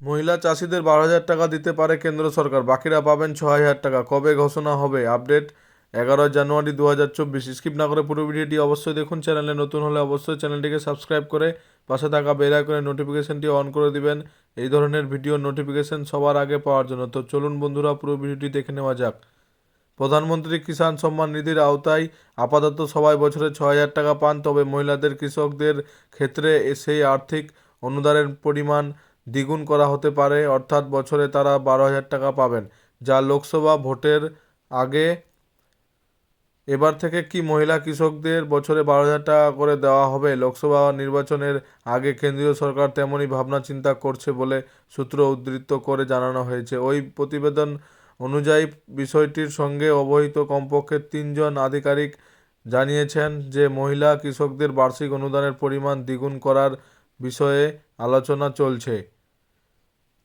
মহিলা চাষিদের বারো হাজার টাকা দিতে পারে কেন্দ্র সরকার, বাকিরা পাবেন ছ হাজার টাকা। কবে ঘোষণা হবে? আপডেট এগারো জানুয়ারি দু হাজার চব্বিশ। স্কিপ না করে পুরো ভিডিওটি অবশ্যই দেখুন। চ্যানেলে নতুন হলে অবশ্যই চ্যানেলটিকে সাবস্ক্রাইব করে পাশে থাকা বেল আইকনের নোটিফিকেশনটি অন করে দিবেন। এই ধরনের ভিডিও নোটিফিকেশন সবার আগে পাওয়ার জন্য। তো চলুন বন্ধুরা, পুরো ভিডিওটি দেখে নেওয়া যাক। প্রধানমন্ত্রী কিষাণ সম্মান নিধির আওতায় আপাতত সবাই বছরে ছ হাজার টাকা পান, তবে মহিলাদের কৃষকদের ক্ষেত্রে সেই আর্থিক অনুদানের পরিমাণ দ্বিগুণ করা হতে পারে, অর্থাৎ বছরে তারা বারো হাজার টাকা পাবেন। যা লোকসভা ভোটের আগে, এবার থেকে কি মহিলা কৃষকদের বছরে বারো হাজার টাকা করে দেওয়া হবে? লোকসভা নির্বাচনের আগে কেন্দ্রীয় সরকার তেমনই ভাবনা চিন্তা করছে বলে সূত্র উদ্ধৃত করে জানানো হয়েছে। ওই প্রতিবেদন অনুযায়ী বিষয়টির সঙ্গে অবহিত কমপক্ষে তিনজন আধিকারিক জানিয়েছেন যে, মহিলা কৃষকদের বার্ষিক অনুদানের পরিমাণ দ্বিগুণ করার বিষয়ে আলোচনা চলছে।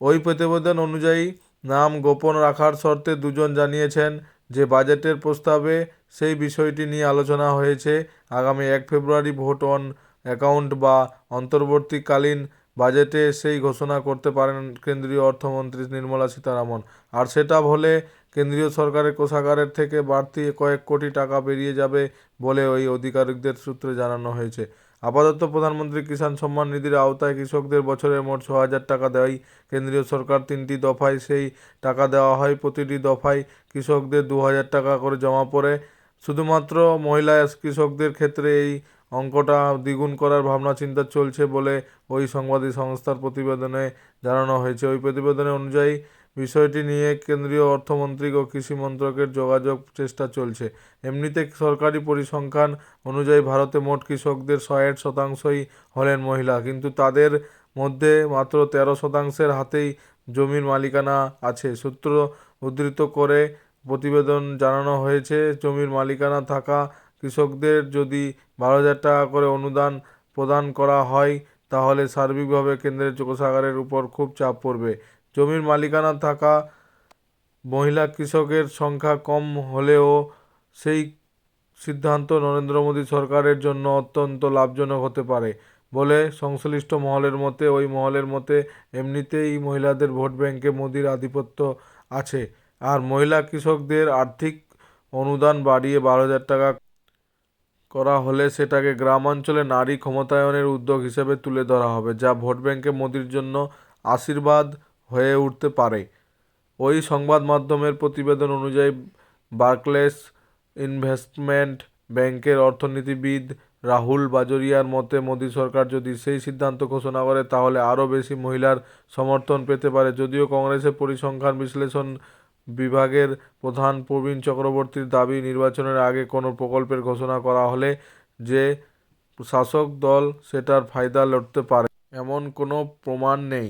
ওই প্রতিবেদন অনুযায়ী, নাম গোপন রাখার শর্তে দুজন জানিয়েছেন যে বাজেটের প্রস্তাবে সেই বিষয়টি নিয়ে আলোচনা হয়েছে। আগামী এক ফেব্রুয়ারি ভোট অন অ্যাকাউন্ট বা অন্তর্বর্তীকালীন বাজেটে সেই ঘোষণা করতে পারেন কেন্দ্রীয় অর্থমন্ত্রী নির্মলা সীতারামন। আর সেটা হলে কেন্দ্রীয় সরকারের কোষাগারের থেকে বাড়তি কয়েক কোটি টাকা বেরিয়ে যাবে বলে ওই আধিকারিকদের সূত্রে জানানো হয়েছে। আপাতত প্রধানমন্ত্রী কিষাণ সম্মান নিধির আওতায় কৃষকদের বছরে মোট ছ হাজার টাকা দেয়। কেন্দ্রীয় সরকার তিনটি দফায় সেই টাকা দেওয়া হয়। প্রতিটি দফায় কৃষকদের দু হাজার টাকা করে জমা পড়ে। শুধুমাত্র মহিলা কৃষকদের ক্ষেত্রে এই অঙ্কটা দ্বিগুণ করার ভাবনা চিন্তা চলছে বলে ওই সংবাদী সংস্থার প্রতিবেদনে জানানো হয়েছে। ওই প্রতিবেদনে অনুযায়ী বিষয়টি নিয়ে কেন্দ্রীয় অর্থমন্ত্রী ও কৃষি মন্ত্রকের যোগাযোগ চেষ্টা চলছে। এমনিতে সরকারি পরিসংখ্যান অনুযায়ী ভারতে মোট কৃষকদের ষাট শতাংশই হলেন মহিলা, কিন্তু তাদের মধ্যে মাত্র তেরো শতাংশের হাতেই জমির মালিকানা আছে। সূত্র উদ্ধৃত করে প্রতিবেদন জানানো হয়েছে, জমির মালিকানা থাকা কৃষকদের যদি বারো হাজার টাকা করে অনুদান প্রদান করা হয়, তাহলে সার্বিকভাবে কেন্দ্রের কোষাগারের উপর খুব চাপ পড়বে। জমির মালিকানা থাকা মহিলা কৃষকের সংখ্যা কম হলেও সেই সিদ্ধান্ত নরেন্দ্র মোদী সরকারের জন্য অত্যন্ত লাভজনক হতে পারে বলে সংশ্লিষ্ট মহলের মতে, ওই মহলের মতে এমনিতেই মহিলাদের ভোট ব্যাংকে মোদির আধিপত্য আছে। আর মহিলা কৃষকদের আর্থিক অনুদান বাড়িয়ে বারো হাজার টাকা করা হলে সেটাকে গ্রামাঞ্চলে নারী ক্ষমতায়নের উদ্যোগ হিসেবে তুলে ধরা হবে, যা ভোট ব্যাংকে মোদির জন্য আশীর্বাদ হয়ে উঠতে পারে। ওই সংবাদ মাধ্যমের প্রতিবেদন অনুযায়ী, বার্কলেস ইনভেস্টমেন্ট ব্যাংকের অর্থনীতিবিদ রাহুল বাজরিয়ার মতে, মোদী সরকার যদি সেই সিদ্ধান্ত ঘোষণা করে, তাহলে আরও বেশি মহিলার সমর্থন পেতে পারে। যদিও কংগ্রেসের পরিসংখ্যান বিশ্লেষণ বিভাগের প্রধান প্রবীণ চক্রবর্তীর দাবি, নির্বাচনের আগে কোনো প্রকল্পের ঘোষণা করা হলে যে শাসক দল, সেটার ফায়দা লড়তে পারে, এমন কোনো প্রমাণ নেই।